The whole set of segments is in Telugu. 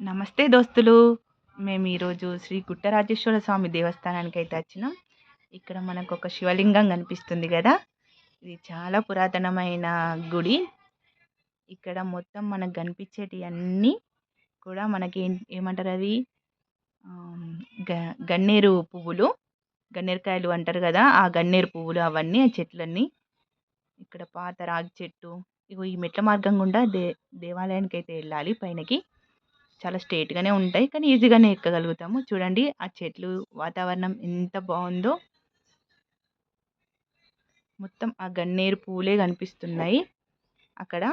నమస్తే దోస్తులు. మేము ఈరోజు శ్రీ గుట్టరాజేశ్వర స్వామి దేవస్థానానికి అయితే వచ్చినాం. ఇక్కడ మనకు ఒక శివలింగం కనిపిస్తుంది కదా. ఇది చాలా పురాతనమైన గుడి. ఇక్కడ మొత్తం మనకు కనిపించేటి అన్నీ కూడా మనకి ఏమంటారు అవి గ గన్నేరు పువ్వులు గన్నేరుకాయలు అంటారు కదా. ఆ గన్నేరు పువ్వులు అవన్నీ ఆ చెట్లన్నీ ఇక్కడ పాత రాగి చెట్టు. ఇగో ఈ మెట్ల మార్గం గుండా దే దేవాలయానికి అయితే వెళ్ళాలి పైనకి. చాలా స్ట్రేట్గానే ఉంటాయి. కానీ ఈజీగానే ఎక్కగలుగుతాము. చూడండి ఆ చెట్లు వాతావరణం ఎంత బాగుందో. మొత్తం ఆ గన్నేరు పువ్వులే కనిపిస్తున్నాయి. అక్కడ.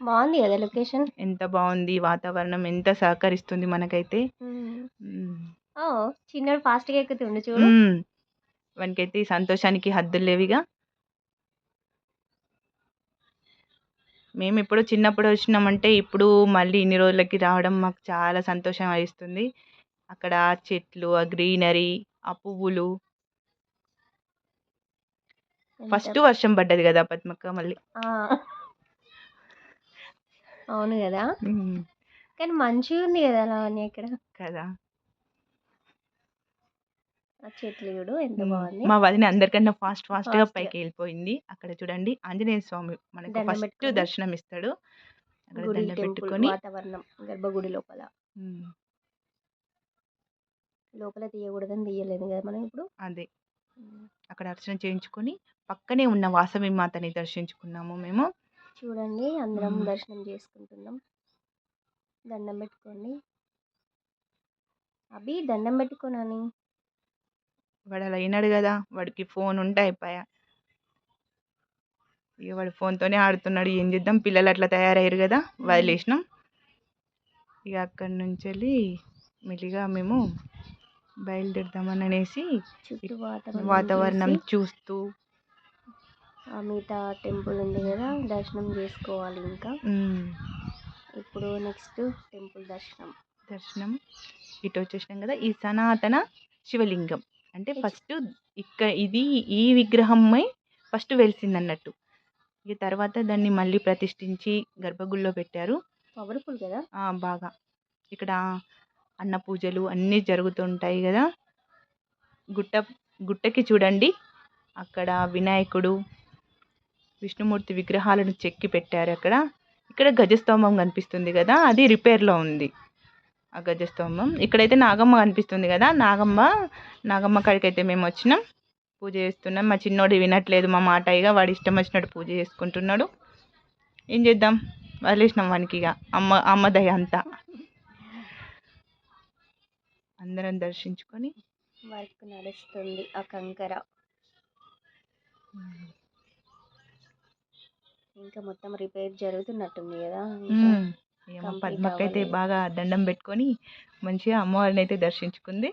బాగుంది కదా లొకేషన్? ఎంత బాగుంది వాతావరణం ఎంత సహకరిస్తుంది మనకైతే. చిన్నడు ఫాస్ట్గా ఎక్కుతుండు చూడు. వానికైతే ఈ సంతోషానికి హద్దులు లేవిగా. మేము ఎప్పుడో చిన్నప్పుడు వచ్చినామంటే ఇప్పుడు మళ్ళీ ఇన్ని రోజులకి రావడం మాకు చాలా సంతోషం వేస్తుంది. అక్కడ ఆ చెట్లు ఆ గ్రీనరీ ఆ పువ్వులు. ఫస్ట్ వర్షం పడ్డది కదా పద్మక్క మళ్ళీ. అవును కదా. కానీ మంచిగా ఉంది కదా లావణ్య ఇక్కడ కదా. చెట్లు ఎంత. బాగుంది మా వదిన అందరికన్నా ఫాస్ట్ ఫాస్ట్గా. పైకి వెళ్ళిపోయింది అక్కడ చూడండి ఆంజనేయ స్వామి మనకు ఫస్ట్. దర్శనం ఇస్తాడు అక్కడ దండం పెట్టుకొని వాతావరణం గర్భగుడి లోపల. లోపల తీయకూడదని తీయలేదు కదా మనం ఇప్పుడు అదే అక్కడ అర్చన చేయించుకొని పక్కనే ఉన్న వాసవి మాతని దర్శించుకున్నాము మేము చూడండి అందరం. దర్శనం చేసుకుంటున్నాం దండం పెట్టుకోండి అభి దండం పెట్టుకోనని వాడు అలా అయినాడు కదా వాడికి ఫోన్ ఉంటే అయిపోయా. ఇక వాడు ఫోన్తోనే ఆడుతున్నాడు. ఏం చేద్దాం? పిల్లలు అట్లా తయారయ్యారు కదా వదిలేసినాం. ఇక అక్కడి నుంచి వెళ్ళి మెల్లిగా మేము బయలుదేరుదామని అనేసి వాతావరణం వాతావరణం చూసి చూస్తూ మిగతా టెంపుల్ ఉంది కదా దర్శనం చేసుకోవాలి ఇంకా. ఇప్పుడు నెక్స్ట్ టెంపుల్ దర్శనం. దర్శనం. ఇటు వచ్చేసినాం కదా ఈ సనాతన శివలింగం. అంటే ఫస్ట్ ఇక్క ఇది ఈ విగ్రహమై ఫస్ట్ వెలిసింది అన్నట్టు ఇక తర్వాత దాన్ని మళ్ళీ ప్రతిష్ఠించి గర్భగుడిలో పెట్టారు. పవర్ఫుల్ కదా? బాగా. ఇక్కడ అన్న పూజలు అన్నీ జరుగుతుంటాయి కదా? గుట్ట గుట్టకి చూడండి. అక్కడ వినాయకుడు విష్ణుమూర్తి విగ్రహాలను చెక్కి పెట్టారు అక్కడ. ఇక్కడ గజస్తంభం కనిపిస్తుంది కదా? అది రిపేర్లో ఉంది. ఆ గజస్తంభం ఇక్కడైతే నాగమ్మ కనిపిస్తుంది కదా నాగమ్మ నాగమ్మ కాడికి అయితే మేము వచ్చినాం. పూజ చేస్తున్నాం. మా చిన్నోడు వినట్లేదు మా మాట. ఇక వాడు ఇష్టం వచ్చినట్టు పూజ చేసుకుంటున్నాడు. ఏం చేద్దాం? వదిలేసినాం వానికి ఇక అమ్మ అమ్మ దయ అంతా. అందరం దర్శించుకొని వర్క్ నడుస్తుంది. ఆ కంకర. ఇంకా మొత్తం రిపేర్ జరుగుతున్నట్టుంది కదా. ఏమో complete పద్మకైతే. బాగా దండం పెట్టుకొని మంచిగా అమ్మవారిని అయితే దర్శించుకుంది.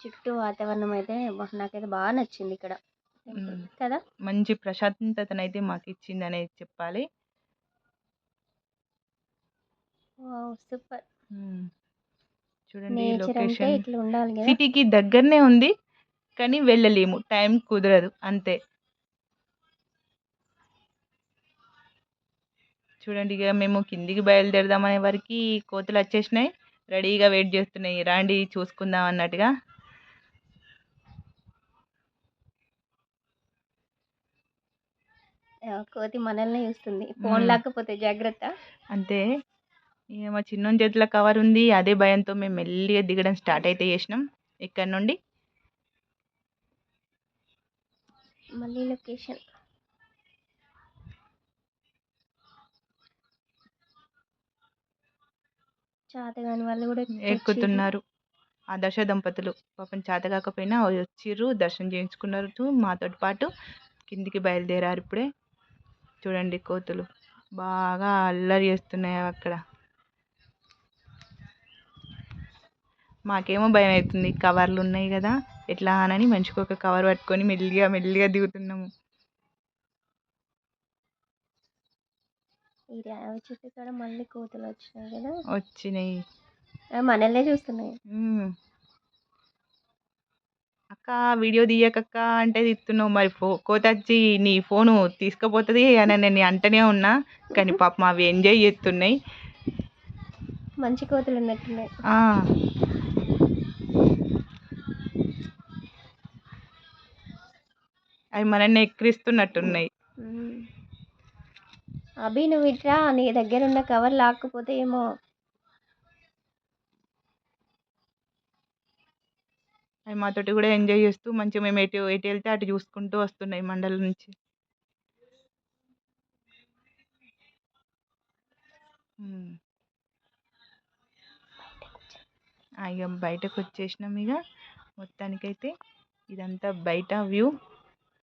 చుట్టూ వాతావరణం అయితే నాకైతే బాగా నచ్చింది ఇక్కడ. కదా? మంచి ప్రశాంతతనైతే మాకు ఇచ్చింది అనేది చెప్పాలి సూపర్. చూడండి లొకేషన్. సిటీకి దగ్గరనే ఉంది కానీ వెళ్ళలేము. టైం కుదరదు అంతే. చూడండి ఇక మేము కిందికి బయలుదేరదామనే వరకు కోతులు వచ్చేసినాయి. రెడీగా వెయిట్ చేస్తున్నాయి. రాండి చూసుకుందాం అన్నట్టుగా. కోతి మనల్ని చూస్తుంది. ఫోన్. లేకపోతే జాగ్రత్త. అంతే. ఇక మా చిన్న చేతిలో కవర్ ఉంది. అదే భయంతో మేము మెల్లిగా దిగడం స్టార్ట్ అయితే చేసినాం. ఇక్కడ నుండి? మళ్ళీ లొకేషన్. చేతగాని వాళ్ళు కూడా ఎక్కుతున్నారు. ఆ దశ దంపతులు పాపం చేత కాకపోయినా వచ్చిర్రు దర్శనం చేయించుకున్నారు మాతో పాటు కిందికి బయలుదేరారు ఇప్పుడే. చూడండి కోతులు బాగా అల్లరి చేస్తున్నాయి అవి అక్కడ. మాకేమో భయం అవుతుంది కవర్లు ఉన్నాయి కదా ఎట్లా అని మనిషికి ఒక కవర్ పట్టుకొని మెల్లిగా మెల్లిగా దిగుతున్నాము. ఈ రావి చెట్టు కాడ మళ్ళీ కోతులు వచ్చినాయి కదా వచ్చినాయి మనల్నే చూస్తున్నాయి. అక్క వీడియో తీయకక్క అంటే తీస్తున్నావు మరి ఫో కోత వచ్చి నీ ఫోను తీసుకుపోతుంది అని నేను అంటనే ఉన్నా కానీ పాపం అవి ఎంజాయ్ చేస్తున్నాయి మంచి కోతులు ఉన్నట్టున్నాయి. అవి మనల్ని ఎక్కిరిస్తున్నట్టున్నాయి. అభి నువ్వు ఇట్రా నీ దగ్గర ఉన్న కవర్ లాక్కుపోతే ఏమో. అవి మాతోటి కూడా ఎంజాయ్ చేస్తూ మంచిగా మేము ఎటు ఎటు వెళ్తే అటు చూసుకుంటూ వస్తున్నాయి మండలం నుంచి. ఇక బయటకు వచ్చేసినాం ఇక మొత్తానికైతే ఇదంతా బయట వ్యూ.